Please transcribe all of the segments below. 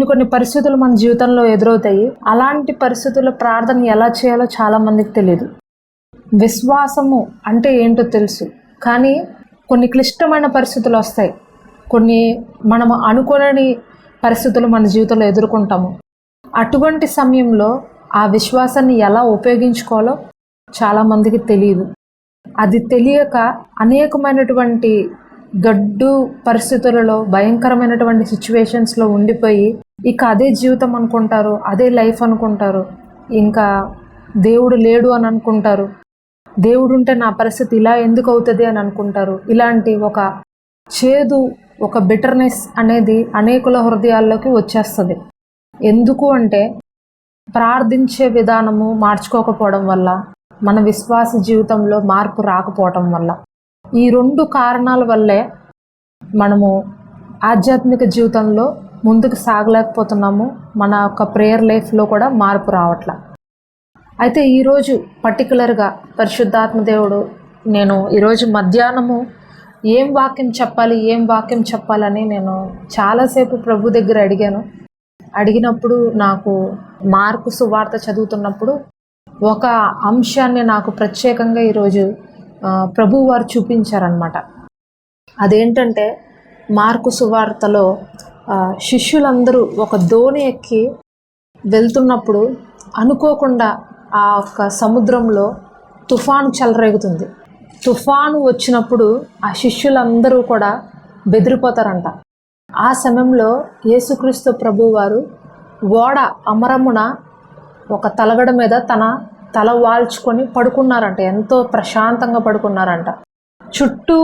కొన్ని కొన్ని పరిస్థితులు మన జీవితంలో ఎదురవుతాయి. అలాంటి పరిస్థితుల్లో ప్రార్థన ఎలా చేయాలో చాలా మందికి తెలియదు విశ్వాసము అంటే ఏంటో తెలుసు. కానీ కొన్ని క్లిష్టమైన పరిస్థితులు వస్తాయి. కొన్ని మనము అనుకోలేని పరిస్థితులు మన జీవితంలో ఎదుర్కొంటాము. అటువంటి సమయంలో ఆ విశ్వాసాన్ని ఎలా ఉపయోగించుకోవాలో చాలామందికి తెలియదు అది తెలియక అనేకమైనటువంటి గడ్డు పరిస్థితులలో భయంకరమైనటువంటి సిచ్యువేషన్స్లో ఉండిపోయి ఇక అదే జీవితం అనుకుంటారు అదే లైఫ్ అనుకుంటారు. ఇంకా దేవుడు లేడు అని అనుకుంటారు. దేవుడు ఉంటే నా పరిస్థితి ఇలా ఎందుకు అవుతుంది అని అనుకుంటారు. ఇలాంటి ఒక చేదు ఒక బిటర్నెస్ అనేది అనేకుల హృదయాల్లోకి వచ్చేస్తుంది. ఎందుకు అంటే ప్రార్థించే విధానము మార్చుకోకపోవడం వల్ల మన విశ్వాస జీవితంలో మార్పు రాకపోవటం వల్ల. ఈ రెండు కారణాల వల్లే మనము ఆధ్యాత్మిక జీవితంలో ముందుకు సాగలేకపోతున్నాము. మన యొక్క ప్రేయర్ లైఫ్లో కూడా మార్పు రావట్ల. అయితే ఈరోజు పర్టికులర్గా పరిశుద్ధాత్మ దేవుడు నేను ఈరోజు మధ్యాహ్నము ఏం వాక్యం చెప్పాలి ఏం వాక్యం చెప్పాలని నేను చాలాసేపు ప్రభు దగ్గర అడిగాను. అడిగినప్పుడు నాకు మార్కు సువార్త చదువుతున్నప్పుడు ఒక అంశాన్ని నాకు ప్రత్యేకంగా ఈరోజు ప్రభు వారు చూపించారనమాట అదేంటంటే మార్కు సువార్తలో శిష్యులందరూ ఒక దోణి ఎక్కి వెళ్తున్నప్పుడు అనుకోకుండా ఆ యొక్క సముద్రంలో తుఫాను చెలరేగుతుంది. తుఫాను వచ్చినప్పుడు ఆ శిష్యులందరూ కూడా బెదిరిపోతారంట. ఆ సమయంలో యేసుక్రీస్తు ప్రభు వారు ఓడ అమరమున ఒక తలగడ మీద తన తల వాల్చుకొని పడుకున్నారంట. ఎంతో ప్రశాంతంగా పడుకున్నారంట. చుట్టూ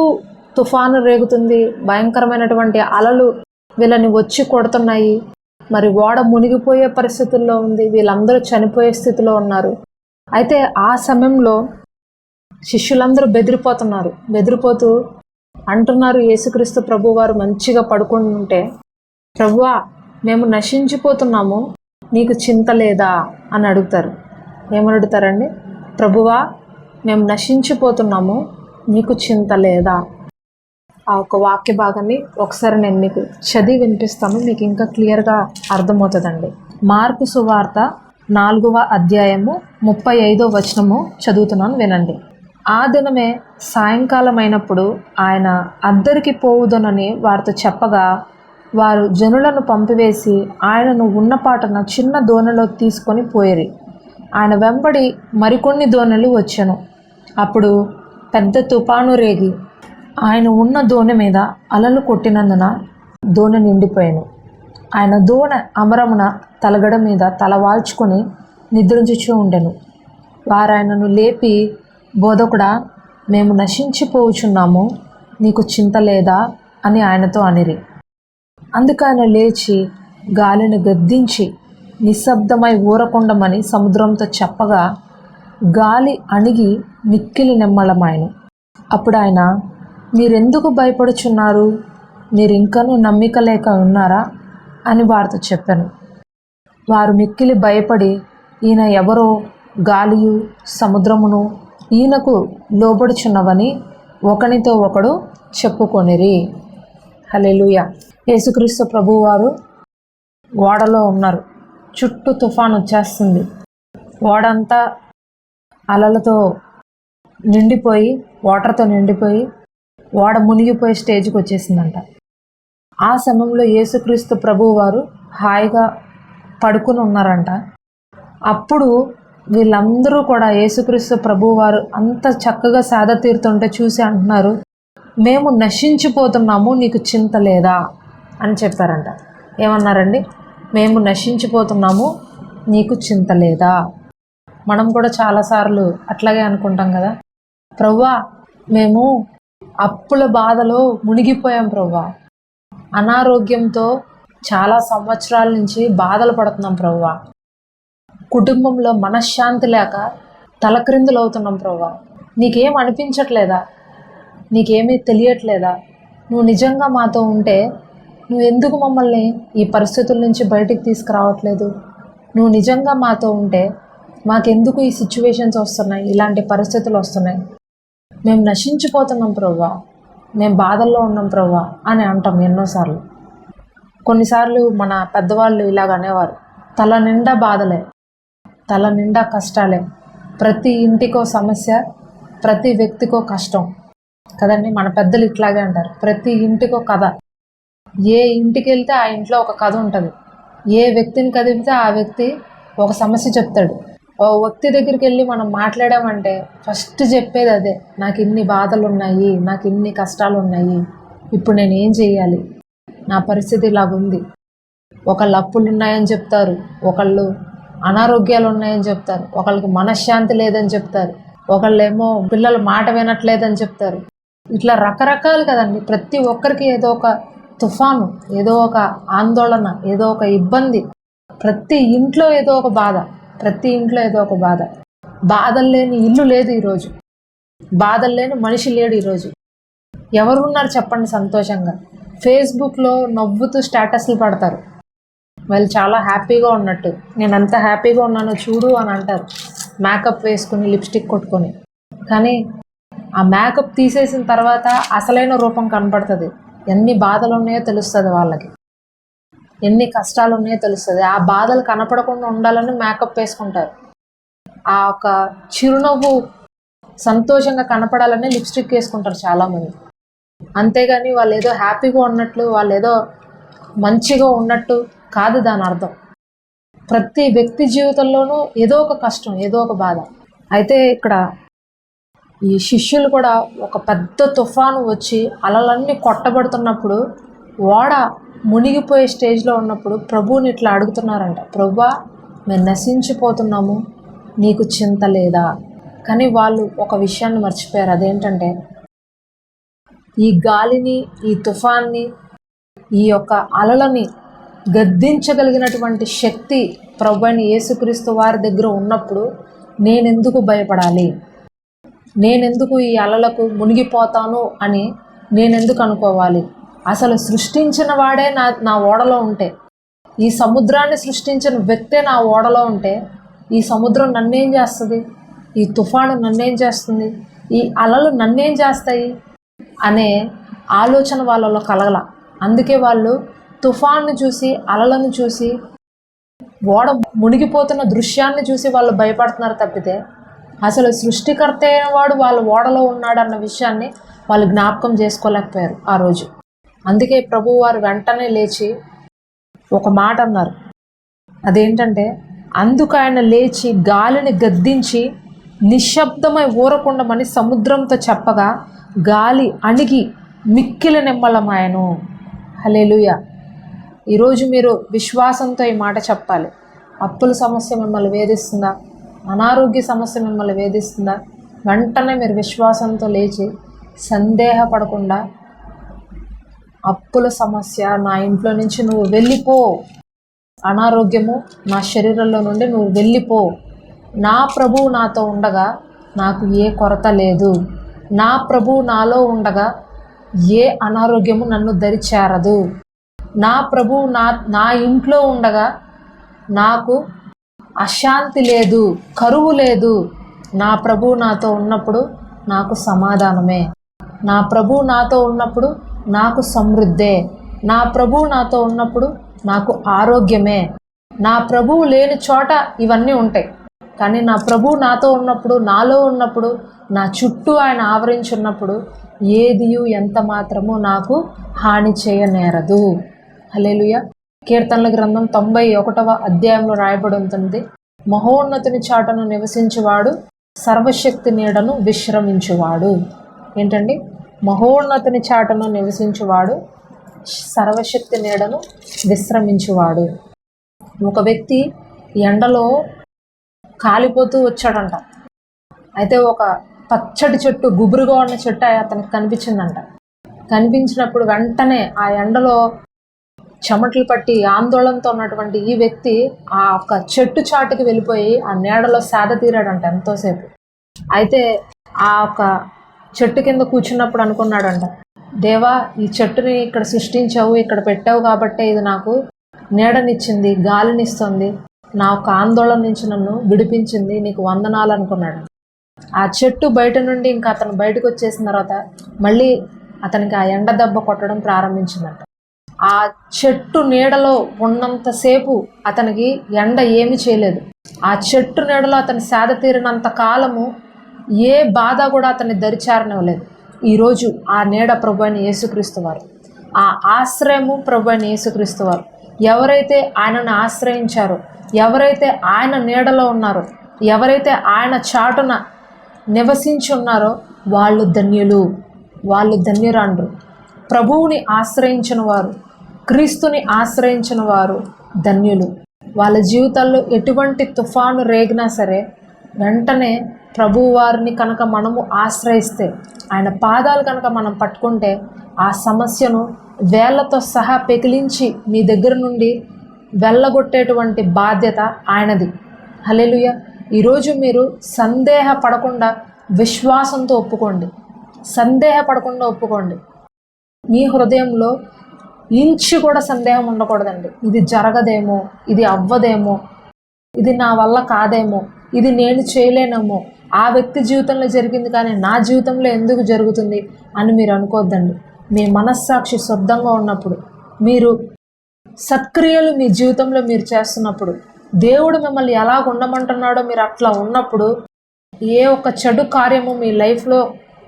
తుఫాను రేగుతుంది. భయంకరమైనటువంటి అలలు వీళ్ళని వచ్చి కొడుతున్నాయి. మరి ఓడ మునిగిపోయే పరిస్థితుల్లో ఉంది. వీళ్ళందరూ చనిపోయే స్థితిలో ఉన్నారు. అయితే ఆ సమయంలో శిష్యులందరూ బెదిరిపోతున్నారు. బెదిరిపోతూ అంటున్నారు యేసుక్రీస్తు ప్రభు వారు మంచిగా పడుకుని ఉంటే ప్రభువా మేము నశించిపోతున్నాము. నీకు చింత లేదా? అని అడుగుతారు. ఏమని అడుగుతారండి ప్రభువా మేము నశించిపోతున్నాము. నీకు చింత లేదా? ఆ ఒక వాక్య భాగాన్ని ఒకసారి నేను మీకు చదివి వినిపిస్తాను. మీకు ఇంకా క్లియర్గా అర్థమవుతుందండి. మార్పు సువార్త నాలుగవ అధ్యాయము ముప్పై ఐదో వచనము చదువుతున్నాను వినండి. ఆ దినమే సాయంకాలం అయినప్పుడు ఆయన అద్దరికి పోవుదనని వారితో చెప్పగా వారు జనులను పంపివేసి ఆయనను ఉన్నపాటన చిన్న దోణలో తీసుకొని పోయేది ఆయన వెంబడి మరికొన్ని దోణలు వచ్చాను. అప్పుడు పెద్ద తుపాను రేగి ఆయన ఉన్న దోణి మీద అలలు కొట్టినందున దోణి నిండిపోయాను. ఆయన దోణి అమరమున తలగడ మీద తలవాల్చుకొని నిద్రించుచూ ఉండెను. వారాయనను లేపి బోధకుడా మేము నశించిపోవుచున్నాము నీకు చింత లేదా అని ఆయనతో అనిరి. అందుకు ఆయన లేచి గాలిని గద్దించి నిశ్శబ్దమై ఊరకుండమని సముద్రంతో చెప్పగా గాలి అణిగి మిక్కిలి నెమ్మలమాయను. అప్పుడు ఆయన మీరెందుకు భయపడుచున్నారు? మీరు ఇంకనూ నమ్మిక లేక ఉన్నారా? అని వారితో చెప్పాను. వారు మిక్కిలి భయపడి ఈయన ఎవరో గాలియు సముద్రమును ఈయనకు లోబడుచున్నవని ఒకనితో ఒకడు చెప్పుకొనిరి. హలెలుయ యేసుక్రీస్తు ప్రభువారు ఓడలో ఉన్నారు. చుట్టూ తుఫాన్ వచ్చేస్తుంది. ఓడంతా అలలతో నిండిపోయి వాటర్తో నిండిపోయి ఓడ మునిగిపోయే స్టేజ్కి వచ్చేసిందంట. ఆ సమయంలో యేసుక్రీస్తు ప్రభువు వారు హాయిగా పడుకుని ఉన్నారంట. అప్పుడు వీళ్ళందరూ కూడా యేసుక్రీస్తు ప్రభువు వారు అంత చక్కగా సేద తీరుతుంటే చూసి అంటున్నారు మేము నశించిపోతున్నాము నీకు చింత లేదా? అని చెప్పారంట. ఏమన్నారండి? మేము నశించిపోతున్నాము నీకు చింత లేదా? మనం కూడా చాలాసార్లు అట్లాగే అనుకుంటాం కదా. ప్రవ్వా మేము అప్పుల బాధలో మునిగిపోయాం ప్రవ్వా. అనారోగ్యంతో చాలా సంవత్సరాల నుంచి బాధలు పడుతున్నాం ప్రవ్వా. కుటుంబంలో మనశ్శాంతి లేక తలక్రిందులు అవుతున్నాం ప్రవ్వా. నీకేం అనిపించట్లేదా? నీకేమీ తెలియట్లేదా? నువ్వు నిజంగా మాతో ఉంటే నువ్వు ఎందుకు మమ్మల్ని ఈ పరిస్థితుల నుంచి బయటికి తీసుకురావట్లేదు? నువ్వు నిజంగా మాతో ఉంటే మాకెందుకు ఈ సిచ్యువేషన్స్ వస్తున్నాయి? ఇలాంటి పరిస్థితులు వస్తున్నాయి? మేము నశించిపోతున్నాం ప్రభా మేము బాధల్లో ఉన్నాం ప్రభా అని అంటాం ఎన్నోసార్లు. కొన్నిసార్లు మన పెద్దవాళ్ళు ఇలాగ అనేవారు తల నిండా బాధలే తల నిండా కష్టాలే. ప్రతి ఇంటికో సమస్య ప్రతి వ్యక్తికో కష్టం. కదండి? మన పెద్దలు ఇట్లాగే అంటారు. ప్రతి ఇంటికో కథ. ఏ ఇంటికి వెళ్తే ఆ ఇంట్లో ఒక కథ ఉంటుంది. ఏ వ్యక్తిని కదిపితే ఆ వ్యక్తి ఒక సమస్య చెప్తాడు. వ్యక్తి దగ్గరికి వెళ్ళి మనం మాట్లాడామంటే ఫస్ట్ చెప్పేది అదే నాకు ఇన్ని బాధలు ఉన్నాయి నాకు ఇన్ని కష్టాలు ఉన్నాయి ఇప్పుడు నేను ఏం చేయాలి నా పరిస్థితి ఇలాగుంది. ఒకళ్ళు అప్పులు ఉన్నాయని చెప్తారు ఒకళ్ళు అనారోగ్యాలు ఉన్నాయని చెప్తారు ఒకళ్ళకి మనశ్శాంతి లేదని చెప్తారు ఒకళ్ళేమో పిల్లలు మాట వినట్లేదని చెప్తారు. ఇట్లా రకరకాలు కదండి. ప్రతి ఒక్కరికి ఏదో ఒక తుఫాను ఏదో ఒక ఆందోళన ఏదో ఒక ఇబ్బంది ప్రతి ఇంట్లో ఏదో ఒక బాధ. ప్రతి ఇంట్లో ఏదో ఒక బాధ. బాధలు లేని ఇల్లు లేదు ఈరోజు బాధలు లేని మనిషి లేడు ఈరోజు ఎవరు ఉన్నారు చెప్పండి సంతోషంగా. ఫేస్బుక్లో నవ్వుతూ స్టేటస్లు పడతారు. వాళ్ళు చాలా హ్యాపీగా ఉన్నట్టు. నేను అంత హ్యాపీగా ఉన్నానో చూడు అని అంటారు. మేకప్ వేసుకుని లిప్స్టిక్ కొట్టుకొని. కానీ ఆ మేకప్ తీసేసిన తర్వాత అసలైన రూపం కనపడుతుంది. ఎన్ని బాధలు ఉన్నాయో తెలుస్తుంది వాళ్ళకి. ఎన్ని కష్టాలు ఉన్నాయో తెలుస్తుంది. ఆ బాధలు కనపడకుండా ఉండాలని మేకప్ వేసుకుంటారు. ఆ ఒక చిరునవ్వు సంతోషంగా కనపడాలని లిప్స్టిక్ వేసుకుంటారు చాలామంది. అంతేగాని వాళ్ళు ఏదో హ్యాపీగా ఉన్నట్లు వాళ్ళు ఏదో మంచిగా ఉన్నట్టు కాదు దాని అర్థం. ప్రతి వ్యక్తి జీవితంలోనూ ఏదో ఒక కష్టం ఏదో ఒక బాధ. అయితే ఇక్కడ ఈ శిష్యులు కూడా ఒక పెద్ద తుఫాను వచ్చి అలలన్నీ కొట్టబడుతున్నప్పుడు ఓడ మునిగిపోయే స్టేజ్లో ఉన్నప్పుడు ప్రభువుని ఇట్లా అడుగుతున్నారంట ప్రభువా మేము నశించిపోతున్నాము నీకు చింత లేదా? కానీ వాళ్ళు ఒక విషయాన్ని మర్చిపోయారు. అదేంటంటే ఈ గాలిని ఈ తుఫాన్ని ఈ యొక్క అలలని గద్దించగలిగినటువంటి శక్తి ప్రభు అయిన యేసుక్రీస్తు వారి దగ్గర ఉన్నప్పుడు నేనెందుకు భయపడాలి? నేనెందుకు ఈ అలలకు మునిగిపోతాను అని నేనెందుకు అనుకోవాలి? అసలు సృష్టించిన వాడే నా నా ఓడలో ఉంటే. ఈ సముద్రాన్ని సృష్టించిన వ్యక్తే నా ఓడలో ఉంటే. ఈ సముద్రం నన్నేం చేస్తుంది? ఈ తుఫాను నన్నేం చేస్తుంది? ఈ అలలు నన్నేం చేస్తాయి? అనే ఆలోచన వాళ్ళలో కలగల. అందుకే వాళ్ళు తుఫాన్ను చూసి అలలను చూసి ఓడ మునిగిపోతున్న దృశ్యాన్ని చూసి వాళ్ళు భయపడుతున్నారు తప్పితే అసలు సృష్టికర్త అయిన వాడు వాళ్ళ ఓడలో ఉన్నాడన్న విషయాన్ని వాళ్ళు జ్ఞాపకం చేసుకోలేకపోయారు ఆ రోజు. అందుకే ప్రభువారు వారు వెంటనే లేచి ఒక మాట అన్నారు. అదేంటంటే అందుకు ఆయన లేచి గాలిని గద్దించి నిశ్శబ్దమై ఊరకుండమని సముద్రంతో చెప్పగా గాలి అణిగి మిక్కిలి నిమ్మలమాయను. హలేలుయ ఈరోజు మీరు విశ్వాసంతో ఈ మాట చెప్పాలి. అప్పుల సమస్య మిమ్మల్ని వేధిస్తుందా? అనారోగ్య సమస్య మిమ్మల్ని వేధిస్తుందా? వెంటనే మీరు విశ్వాసంతో లేచి సందేహపడకుండా అప్పుల సమస్య నా ఇంట్లో నుంచి నువ్వు వెళ్ళిపో. అనారోగ్యము నా శరీరంలో నుండి నువ్వు వెళ్ళిపో. నా ప్రభువు నాతో ఉండగా నాకు ఏ కొరత లేదు. నా ప్రభువు నాలో ఉండగా ఏ అనారోగ్యము నన్ను దరిచేరదు నా ప్రభువు నా నా ఇంట్లో ఉండగా నాకు అశాంతి లేదు కరువు లేదు. నా ప్రభువు నాతో ఉన్నప్పుడు నాకు సమాధానమే. నా ప్రభువు నాతో ఉన్నప్పుడు నాకు సమృద్ధే. నా ప్రభువు నాతో ఉన్నప్పుడు నాకు ఆరోగ్యమే. నా ప్రభువు లేని చోట ఇవన్నీ ఉంటాయి. కానీ నా ప్రభువు నాతో ఉన్నప్పుడు నాలో ఉన్నప్పుడు నా చుట్టూ ఆయన ఆవరించి ఉన్నప్పుడు ఏదియు ఎంత మాత్రము నాకు హాని చేయనేరదు. హలేలుయ కీర్తనల గ్రంథం తొంభై ఒకటవ అధ్యాయంలో రాయబడి ఉంటుంది మహోన్నతుని చాటను నివసించేవాడు సర్వశక్తి నీడను విశ్రమించువాడు. ఏంటండి? మహోన్నతుని చాటను నివసించువాడు సర్వశక్తి నీడను విశ్రమించువాడు. ఒక వ్యక్తి ఎండలో కాలిపోతూ వచ్చాడంట. అయితే ఒక పచ్చటి చెట్టు గుబురుగా ఉన్న చెట్టు అతనికి కనిపించిందంట. కనిపించినప్పుడు వెంటనే ఆ ఎండలో చెమటలు పట్టి ఆందోళనతో ఉన్నటువంటి ఈ వ్యక్తి ఆ ఒక చెట్టు చాటుకి వెళ్ళిపోయి ఆ నీడలో సేద తీరాడంట ఎంతోసేపు. అయితే ఆ ఒక చెట్టు కింద కూర్చున్నప్పుడు అనుకున్నాడంట దేవా ఈ చెట్టుని ఇక్కడ సృష్టించావు ఇక్కడ పెట్టావు కాబట్టే ఇది నాకు నీడనిచ్చింది గాలినిస్తుంది నా ఒక ఆందోళన నుంచి నన్ను విడిపించింది నీకు వందనాలు అనుకున్నాడు. ఆ చెట్టు బయట నుండి ఇంకా అతను బయటకు వచ్చేసిన తర్వాత మళ్ళీ అతనికి ఆ ఎండ దెబ్బ కొట్టడం ప్రారంభించిందంట. ఆ చెట్టు నీడలో ఉన్నంతసేపు అతనికి ఎండ ఏమీ చేయలేదు. ఆ చెట్టు నీడలో అతను సేద తీరినంత కాలము ఏ బాధ కూడా అతన్ని దరిచారనివ్వలేదు. ఈరోజు ఆ నీడ ప్రభు అని యేసుక్రీస్తు వారు. ఆ ఆశ్రయము ప్రభు అని యేసుక్రీస్తు వారు. ఎవరైతే ఆయనను ఆశ్రయించారో ఎవరైతే ఆయన నీడలో ఉన్నారో ఎవరైతే ఆయన చాటున నివసించి ఉన్నారో వాళ్ళు ధన్యులు వాళ్ళు ధన్యురాండ్రు. ప్రభువుని ఆశ్రయించిన వారు క్రీస్తుని ఆశ్రయించిన వారు ధన్యులు. వాళ్ళ జీవితాల్లో ఎటువంటి తుఫాను రేగినా సరే వెంటనే ప్రభువారిని కనుక మనము ఆశ్రయిస్తే ఆయన పాదాలు కనుక మనం పట్టుకుంటే ఆ సమస్యను వేళ్ళతో సహా పెకిలించి మీ దగ్గర నుండి వెళ్ళగొట్టేటువంటి బాధ్యత ఆయనది. హలెలుయ ఈరోజు మీరు సందేహపడకుండా విశ్వాసంతో ఒప్పుకోండి. సందేహపడకుండా ఒప్పుకోండి. మీ హృదయంలో ఇంచు కూడా సందేహం ఉండకూడదండి. ఇది జరగదేమో ఇది అవ్వదేమో ఇది నా వల్ల కాదేమో ఇది నేను చేయలేనేమో ఆ వ్యక్తి జీవితంలో జరిగింది కానీ నా జీవితంలో ఎందుకు జరుగుతుంది అని మీరు అనుకోవద్దండి మీ మనస్సాక్షి శుద్ధంగా ఉన్నప్పుడు మీరు సత్క్రియలు మీ జీవితంలో మీరు చేస్తున్నప్పుడు దేవుడు మిమ్మల్ని ఎలా ఉండమంటున్నాడో మీరు అట్లా ఉన్నప్పుడు ఏ ఒక్క చెడు కార్యము మీ లైఫ్లో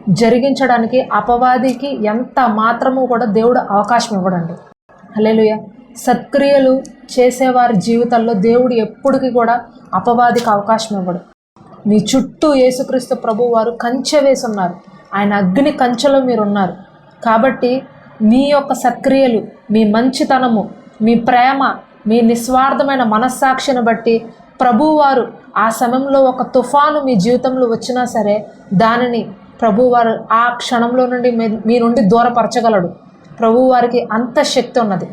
జరిగించడానికి అపవాదికి ఎంత మాత్రము కూడా దేవుడు అవకాశం ఇవ్వడండి. హలేలుయ సత్క్రియలు చేసేవారి జీవితాల్లో దేవుడు ఎప్పటికీ కూడా అపవాదికి అవకాశం ఇవ్వడు. మీ చుట్టూ యేసుక్రీస్తు ప్రభు వారు కంచె వేసి ఉన్నారు ఆయన అగ్ని కంచెలో మీరు ఉన్నారు కాబట్టి మీ యొక్క సక్రియలు మీ మంచితనము మీ ప్రేమ మీ నిస్వార్థమైన మనస్సాక్షిని బట్టి ప్రభువారు ఆ సమయంలో ఒక తుఫాను మీ జీవితంలో వచ్చినా సరే దానిని ప్రభువారు ఆ క్షణంలో నుండి మీ- మీ నుండి దూరపరచగలడు. ప్రభువారికి అంత శక్తి ఉన్నది.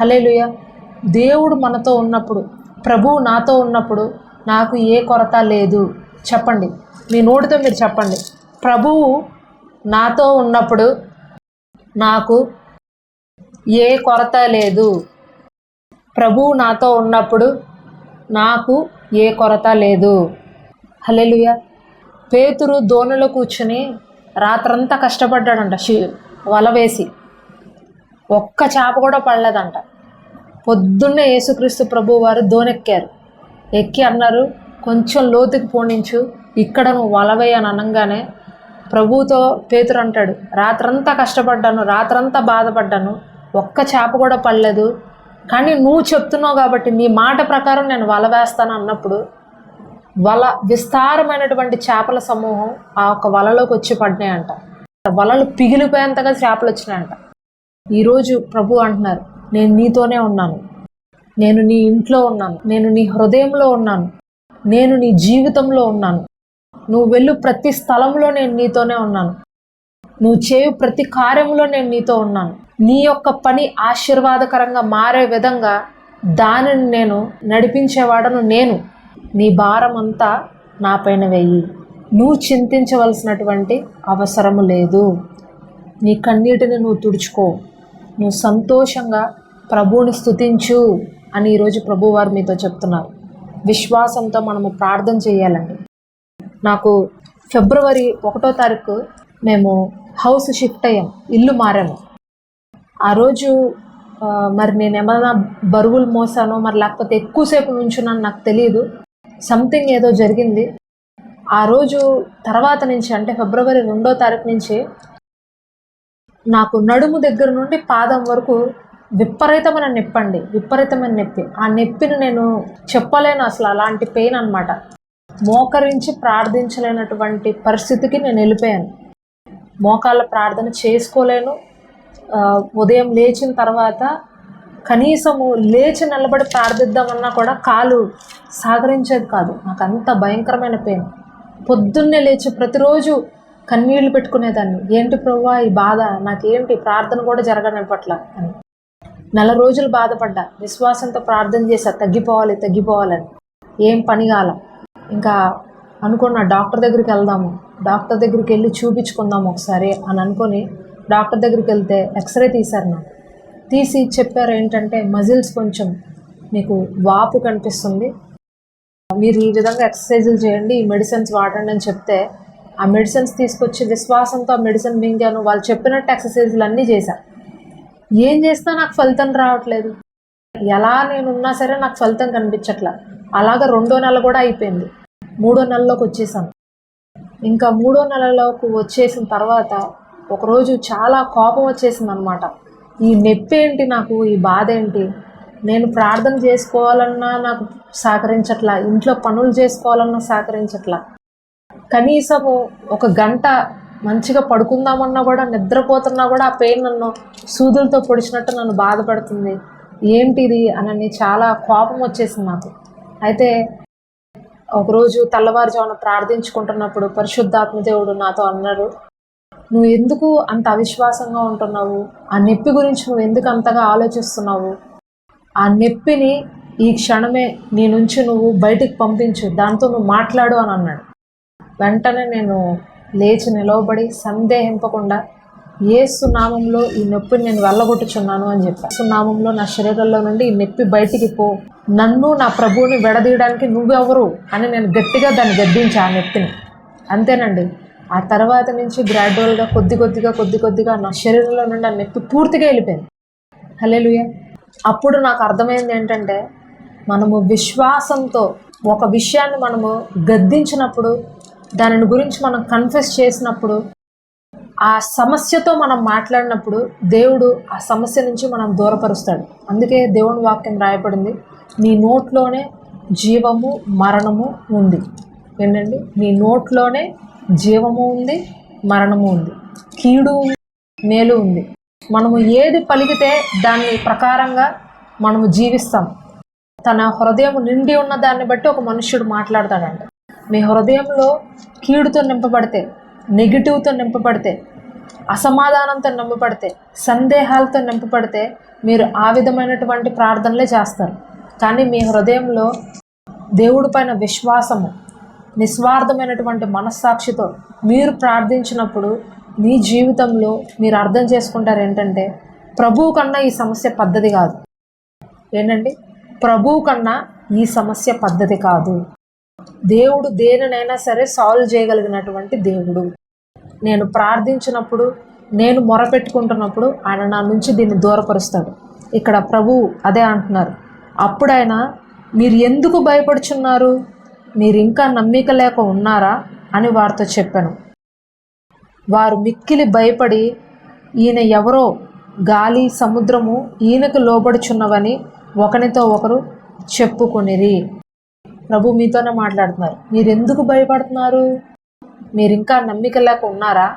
హలేలుయ దేవుడు మనతో ఉన్నప్పుడు ప్రభువు నాతో ఉన్నప్పుడు నాకు ఏ కొరత లేదు. చెప్పండి. మీ నోటితో మీరు చెప్పండి. ప్రభువు నాతో ఉన్నప్పుడు నాకు ఏ కొరత లేదు. ప్రభువు నాతో ఉన్నప్పుడు నాకు ఏ కొరత లేదు. హలెలుయ పేతురు దోణలో కూర్చుని రాత్రంతా కష్టపడ్డాడంట. షీ వల వేసి. ఒక్క చేప కూడా పడలేదంట. పొద్దున్నే యేసుక్రీస్తు ప్రభు వారు దోనెక్కారు. ఎక్కి అన్నారు కొంచెం లోతుకి పోనించు. ఇక్కడ నువ్వు వలవే అని అనగానే ప్రభుతో పేతురు అంటాడు రాత్రంతా కష్టపడ్డాను రాత్రంతా బాధపడ్డాను ఒక్క చేప కూడా పడలేదు. కానీ నువ్వు చెప్తున్నావు కాబట్టి నీ మాట ప్రకారం నేను వల వేస్తాను అన్నప్పుడు వల విస్తారమైనటువంటి చేపల సమూహం ఆ ఒక వలలోకి వచ్చి పడినాయంట. వలలు పిగిలిపోయేంతగా చేపలు వచ్చినాయంట. ఈరోజు ప్రభు అంటున్నారు నేను నీతోనే ఉన్నాను. నేను నీ ఇంట్లో ఉన్నాను. నేను నీ హృదయంలో ఉన్నాను. నేను నీ జీవితంలో ఉన్నాను. నువ్వు వెళ్ళు ప్రతి స్థలంలో నేను నీతోనే ఉన్నాను. నువ్వు చేయు ప్రతి కార్యంలో నేను నీతో ఉన్నాను. నీ యొక్క పని ఆశీర్వాదకరంగా మారే విధంగా దానిని నేను నడిపించేవాడను నేను. నీ భారం అంతా నా పైన వెయ్యి నువ్వు చింతించవలసినటువంటి అవసరము లేదు. నీ కన్నీటిని నువ్వు తుడుచుకో. నువ్వు సంతోషంగా ప్రభువుని స్తుతించు అని ఈరోజు ప్రభువారు మీతో చెప్తున్నారు. విశ్వాసంతో మనము ప్రార్థన చేయాలండి. నాకు ఫిబ్రవరి ఒకటో తారీఖు మేము హౌస్ షిఫ్ట్ అయ్యాం. ఇల్లు మారాము. ఆ రోజు మరి నేను ఏమైనా బరువులు మోసానో మరి లేకపోతే ఎక్కువసేపు నుంచున్నాను నాకు తెలియదు సంథింగ్ ఏదో జరిగింది. ఆ రోజు తర్వాత నుంచి అంటే ఫిబ్రవరి రెండో తారీఖు నుంచి నాకు నడుము దగ్గర నుండి పాదం వరకు విపరీతమైన నొప్పి అండి విపరీతమైన నొప్పి. ఆ నొప్పిని నేను చెప్పలేను అసలు అలాంటి పెయిన్ అనమాట మోకరించి ప్రార్థించలేనటువంటి పరిస్థితికి నేను వెళ్ళిపోయాను. మోకాళ్ళ ప్రార్థన చేసుకోలేను. ఉదయం లేచిన తర్వాత కనీసము లేచి నిలబడి ప్రార్థిద్దామన్నా కూడా కాలు సాగరించేది కాదు. నాకు అంత భయంకరమైన పెయిన్ పొద్దున్నే లేచి ప్రతిరోజు కన్నీళ్ళు పెట్టుకునేదాన్ని. ఏంటి ప్రవ్వా ఈ బాధ? నాకేంటి? ప్రార్థన కూడా జరగనివ్వట్ల అని. నెల రోజులు బాధపడ్డా. విశ్వాసంతో ప్రార్థన చేశా తగ్గిపోవాలి తగ్గిపోవాలని. ఏం పని కాల. ఇంకా అనుకున్నా డాక్టర్ దగ్గరికి వెళ్దాము డాక్టర్ దగ్గరికి వెళ్ళి చూపించుకుందాం ఒకసారి అని అనుకొని డాక్టర్ దగ్గరికి వెళ్తే ఎక్స్రే తీశారు నాకు. తీసి చెప్పారు ఏంటంటే మజిల్స్ కొంచెం మీకు వాపు కనిపిస్తుంది. మీరు ఈ విధంగా ఎక్సర్సైజులు చేయండి ఈ మెడిసిన్స్ వాడండి అని చెప్తే ఆ మెడిసిన్స్ తీసుకొచ్చి విశ్వాసంతో ఆ మెడిసిన్ మింగాను వాళ్ళు చెప్పినట్టు ఎక్సర్సైజులు అన్నీ చేశారు ఏం చేసినా నాకు ఫలితం రావట్లేదు. ఎలా నేను ఉన్నా సరే నాకు ఫలితం కనిపించట్లా. అలాగ రెండో నెల కూడా అయిపోయింది. మూడో నెలలోకి వచ్చేసాను ఇంకా మూడో నెలలోకి వచ్చేసిన తర్వాత ఒకరోజు చాలా కోపం వచ్చేసింది అనమాట ఈ నొప్పి ఏంటి నాకు? ఈ బాధ ఏంటి? నేను ప్రార్థన చేసుకోవాలన్నా నాకు సహకరించట్లా? ఇంట్లో పనులు చేసుకోవాలన్నా సహకరించట్లా? కనీసము ఒక గంట మంచిగా పడుకుందామన్నా కూడా నిద్రపోతున్నా కూడా ఆ పెయిన్ నన్ను సూదులతో పొడిచినట్టు నన్ను బాధపడుతుంది. ఏంటిది అనని చాలా కోపం వచ్చేసింది నాకు. అయితే ఒకరోజు తెల్లవారుజామున ప్రార్థించుకుంటున్నప్పుడు పరిశుద్ధాత్మ దేవుడు నాతో అన్నారు నువ్వు ఎందుకు అంత అవిశ్వాసంగా ఉంటున్నావు? ఆ నొప్పి గురించి నువ్వు ఎందుకు అంతగా ఆలోచిస్తున్నావు? ఆ నొప్పిని ఈ క్షణమే నీ నుంచి నువ్వు బయటికి పంపించు దాంతో నువ్వు మాట్లాడు అని అన్నాడు. వెంటనే నేను లేచి నిలవబడి సందేహింపకుండా ఏ సునామంలో ఈ నొప్పిని నేను వెళ్ళగొట్టుచున్నాను అని చెప్పా. సునామంలో నా శరీరంలో నుండి ఈ నొప్పి బయటికి పో. నన్ను నా ప్రభువుని విడదీయడానికి నువ్వెవరు అని నేను గట్టిగా దాన్ని గద్దించా ఆ నొప్పిని. అంతేనండి. ఆ తర్వాత నుంచి గ్రాడ్యువల్గా కొద్ది కొద్దిగా కొద్ది కొద్దిగా నా శరీరంలో నుండి ఆ నొప్పి పూర్తిగా వెళ్ళిపోయింది. హలేలుయ అప్పుడు నాకు అర్థమైంది ఏంటంటే మనము విశ్వాసంతో ఒక విషయాన్ని మనము గద్దించినప్పుడు దానిని గురించి మనం కన్ఫెస్ చేసినప్పుడు ఆ సమస్యతో మనం మాట్లాడినప్పుడు దేవుడు ఆ సమస్య నుంచి మనం దూరపరుస్తాడు. అందుకే దేవుని వాక్యం రాయబడింది నీ నోట్లోనే జీవము మరణము ఉంది. ఏంటండి? నీ నోట్లోనే జీవము ఉంది మరణము ఉంది. కీడు ఉంది మేలు ఉంది. మనము ఏది పలికితే దాని ప్రకారంగా మనము జీవిస్తాం. తన హృదయం నిండి ఉన్న దాన్ని బట్టి ఒక మనుష్యుడు మాట్లాడతాడంట. మీ హృదయంలో కీడుతో నింపబడితే నెగిటివ్తో నింపబడితే అసమాధానంతో నింపబడితే సందేహాలతో నింపబడితే మీరు ఆ విధమైనటువంటి ప్రార్థనలే చేస్తారు. కానీ మీ హృదయంలో దేవుడి పైన విశ్వాసము నిస్వార్థమైనటువంటి మనస్సాక్షితో మీరు ప్రార్థించినప్పుడు మీ జీవితంలో మీరు అర్థం చేసుకుంటారు ఏంటంటే ప్రభువు కన్నా ఈ సమస్య పద్ధతి కాదు. ఏంటండి? ప్రభువు కన్నా ఈ సమస్య పద్ధతి కాదు. దేవుడు దేనినైనా సరే సాల్వ్ చేయగలిగినటువంటి దేవుడు. నేను ప్రార్థించినప్పుడు నేను మొరపెట్టుకుంటున్నప్పుడు ఆయన నా నుంచి దీన్ని దూరపరుస్తాడు. ఇక్కడ ప్రభువు అదే అంటున్నారు. అప్పుడైనా మీరు ఎందుకు భయపడుచున్నారు? మీరు ఇంకా నమ్మిక లేక ఉన్నారా అని వారితో చెప్పాను. వారు మిక్కిలి భయపడి ఈయన ఎవరో గాలి సముద్రము ఈయనకు లోబడుచున్నవని ఒకనితో ఒకరు చెప్పుకొనిరి. ప్రభు మీతోనే మాట్లాడుతున్నారు. మీరు ఎందుకు భయపడుతున్నారు? మీరు ఇంకా నమ్మిక లేక ఉన్నారా?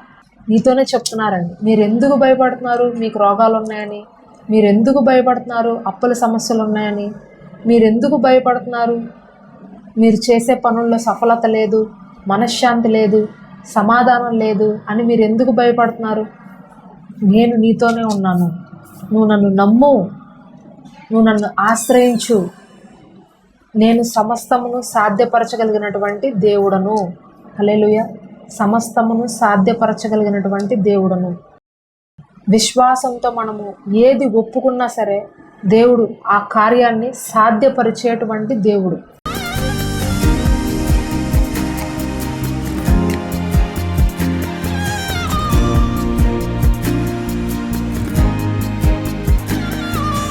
మీతోనే చెప్తున్నారండి. మీరు ఎందుకు భయపడుతున్నారు? మీకు రోగాలు ఉన్నాయని మీరు ఎందుకు భయపడుతున్నారు? అప్పుల సమస్యలు ఉన్నాయని మీరు ఎందుకు భయపడుతున్నారు? మీరు చేసే పనుల్లో సఫలత లేదు మనశ్శాంతి లేదు సమాధానం లేదు అని మీరు ఎందుకు భయపడుతున్నారు? నేను నీతోనే ఉన్నాను. నువ్వు నన్ను నమ్ము. నువ్వు నన్ను ఆశ్రయించు. నేను సమస్తమును సాధ్యపరచగలిగినటువంటి దేవుడను. హలేలుయ సమస్తమును సాధ్యపరచగలిగినటువంటి దేవుడను. విశ్వాసంతో మనము ఏది ఒప్పుకున్నా సరే దేవుడు ఆ కార్యాన్ని సాధ్యపరిచేటువంటి దేవుడు.